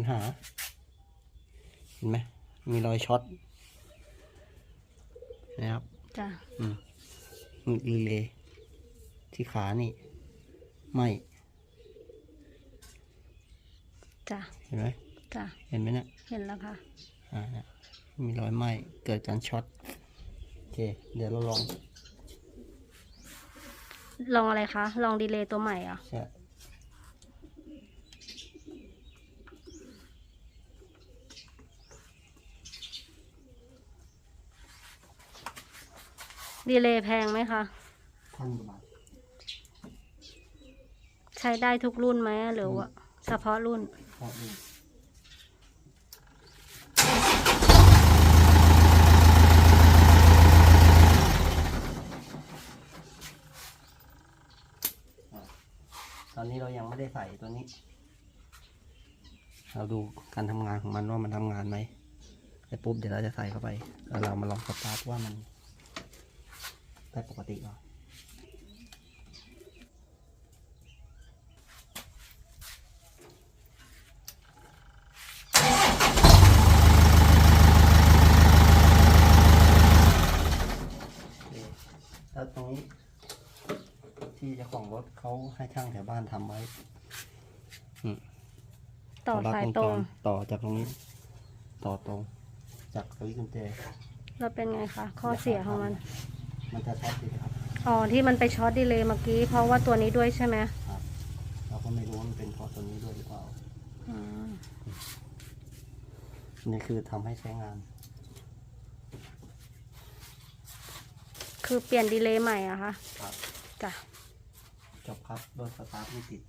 ปัญหา เห็นไหม มีรอยช็อตนะครับ จ้ะ อืมมีรีเลย์ที่ขานี่ไหมจ้ะ เห็นไหม จ้ะ เห็นไหมเนี่ยเห็นแล้วค่ะ อ่าเนี่ยมีรอยไหมเกิดการช็อต โอเค เดี๋ยวเราลอง ลองอะไรคะ ลองดีเลย์ตัวใหม่เหรอะ ใช่ ดีเลย์แพงไหมคะพันกว่าบาทใช้ได้ทุกรุ่นไหมหรือว่าเฉพาะรุ่น พอดูอะตอนนี้เรายังไม่ได้ใส่ตัวนี้ เราดูการทำงานของมันว่ามันทำงานไหมไอ้ปุ๊บเดี๋ยวเราจะใส่เข้าไปแล้วเรามาลองสตาร์ทว่ามัน ได้ปกติหรอโอเคแล้วตรงนี้ที่เจ้าของรถเขาให้ช่างแถวบ้านทำไว้ต่อรัดสายวงตจรง ต่อจากตรงนี้ ต่อตรง จากสวิตช์กุญแจแล้วเป็นไงคะ ข้อเสียของมัน มันจะช็อตสิครับอ๋อที่มันไปช็อตดีเลย์เมื่อกี้ เพราะว่าตัวนี้ด้วยใช่ไหมครับเราก็ไม่รู้ว่ามันเป็นเพราะตัวนี้ด้วยหรือเปล่าอืมนี่คือทำให้ใช้งาน คือเปลี่ยนดีเลย์ใหม่อะคะครับ จ้ะจบครับรถสตาร์ทไม่ติด